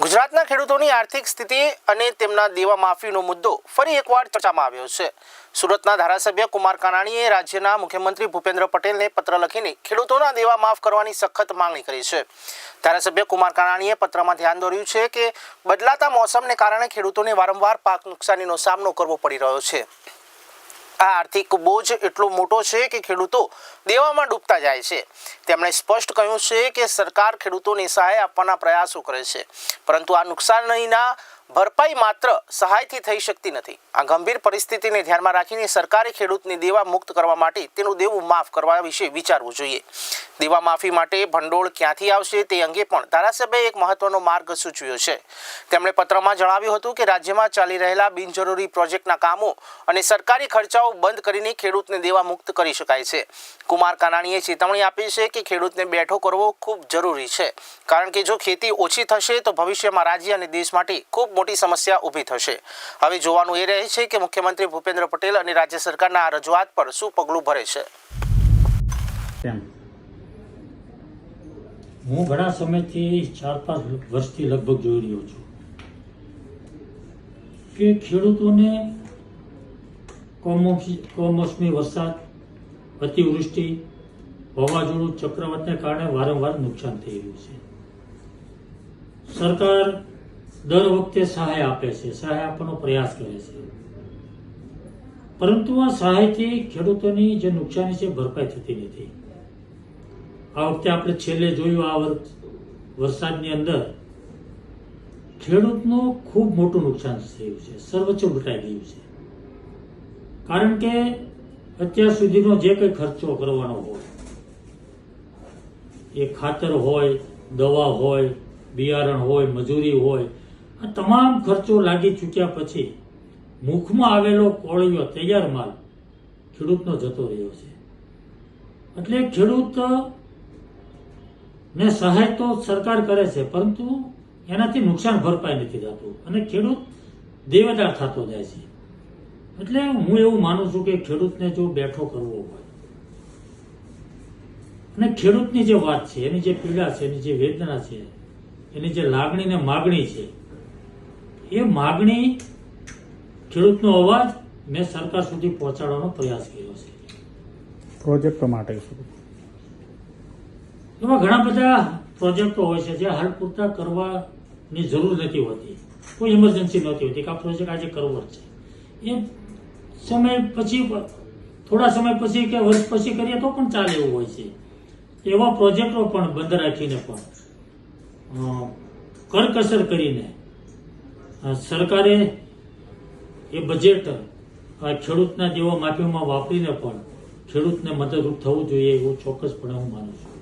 ગુજરાતના ખેડૂતોની આર્થિક સ્થિતિ અને તેમના દેવા માફીનો મુદ્દો ફરી એકવાર ચર્ચામાં આવ્યો છે. સુરતના ધારાસભ્ય કુમાર કાનાણીએ રાજ્યના મુખ્યમંત્રી ભૂપેન્દ્ર પટેલને પત્ર લખીને ખેડૂતોના દેવા માફ કરવાની સખત માંગણી કરી છે. ધારાસભ્ય કુમાર કાનાણીએ પત્રમાં ધ્યાન દોર્યું છે કે બદલાતા મોસમને કારણે ખેડૂતોને વારંવાર પાક નુકસાનીનો સામનો કરવો પડી રહ્યો છે. આ આર્થિક બોજ એટલો મોટો છે કે ખેડૂતો દેવામાં ડૂબતા જાય છે. તેમણે સ્પષ્ટ કહ્યું છે કે સરકાર ખેડૂતોને સહાય આપવાના પ્રયાસો કરે છે. પરંતુ આ નુકસાનીના ભરપાઈ માત્ર સહાયથી થઈ શકતી નથી. આ ગંભીર પરિસ્થિતિને ધ્યાનમાં રાખીને સરકારે ખેડૂતને દેવા મુક્ત કરવા માટે તેનું દેવું માફ કરવા વિશે વિચારવું જોઈએ. દેવા માફી માટે ભંડોળ ક્યાંથી આવશે તે અંગે પણ ધારાસભ્યએ એક મહત્વનો માર્ગ સૂચવ્યો છે. તેમણે પત્રમાં જણાવ્યું હતું કે રાજ્યમાં ચાલી રહેલા બિનજરૂરી પ્રોજેક્ટના કામો અને સરકારી ખર્ચાઓ બંધ કરીને ખેડૂતને દેવા મુક્ત કરી શકાય છે. કુમાર કાનાણીએ ચેતવણી આપી છે કે ખેડૂતને બેઠો કરવો ખૂબ જરૂરી છે. કારણ કે જો ખેતી ઓછી થશે તો ભવિષ્યમાં રાજ્ય અને દેશ માટે ખૂબ મોટી સમસ્યા ઊભી થશે. હવે જોવાનું એ રહે છે કે મુખ્યમંત્રી ભૂપેન્દ્ર પટેલ અને રાજ્ય સરકારના આ રજૂઆત પર શું પગલું ભરે છે? હું ઘણા સમયથી ચાર પાંચ વર્ષથી લગભગ જોઈ રહ્યો છું કે ખેડૂતોને કમોસમી વરસાદ, અતિવૃષ્ટિ, વાવાઝોડું, ચક્રવાતને કારણે વારંવાર નુકસાન થઈ રહ્યું છે. સરકાર દર વખતે સહાય આપે છે. સહાય આપવાનો પ્રયાસ કરે છે. પરંતુ આ સહાયથી ખેડૂતોની જે નુકસાની છે, ભરપાઈ થતી નથી. આ વખતે આપણે છેલ્લે જોયું, આ વરસાદની અંદર ખેડૂતનું ખૂબ મોટું નુકસાન થયું છે. સર્વોચ્ચ લૂંટાઈ ગયું છે. કારણ કે અત્યાર સુધીનો જે કંઈ ખર્ચો કરવાનો હોય, એ ખાતર હોય, દવા હોય, બિયારણ હોય, મજૂરી હોય આ તમામ ખર્ચો લાગી ચૂક્યા પછી મુખમાં આવેલો કોળિયો તૈયાર માલ ખેડૂતનો જતો રહ્યો છે. એટલે ખેડૂત ને સહાય તો સરકાર કરે છે, પરંતુ એનાથી નુકસાન ભરપાઈ નથી થતું અને ખેડૂત દેવદાર થતો જાય છે. એટલે હું એવું માનું છું કે ખેડૂતને જો બેઠો કરવો હોય અને ખેડૂતની જે વાત છે, એની જે પીડા છે, એની જે વેદના છે, એની જે લાગણી ને માગણી છે એ માગણી ખેડૂતનો અવાજ મેં સરકાર સુધી પહોંચાડવાનો પ્રયાસ કર્યો છે. પ્રોજેક્ટો માટે એમાં ઘણા બધા પ્રોજેક્ટો હોય છે જે હાલ પૂરતા કરવાની જરૂર નથી હોતી. કોઈ ઇમરજન્સી નથી હોતી કે આ પ્રોજેક્ટ આજે કરવો જ છે. એ સમય પછી થોડા સમય પછી કે વર્ષ પછી કરીએ તો પણ ચાલે એવું હોય છે. એવા પ્રોજેક્ટો પણ બંધ રાખીને પણ કરકસર કરીને સરકારે એ બજેટ ખેડૂતના જેવા માફીમાં વાપરીને પણ ખેડૂતને મદદરૂપ થવું જોઈએ એવું ચોક્કસપણે હું માનું છું.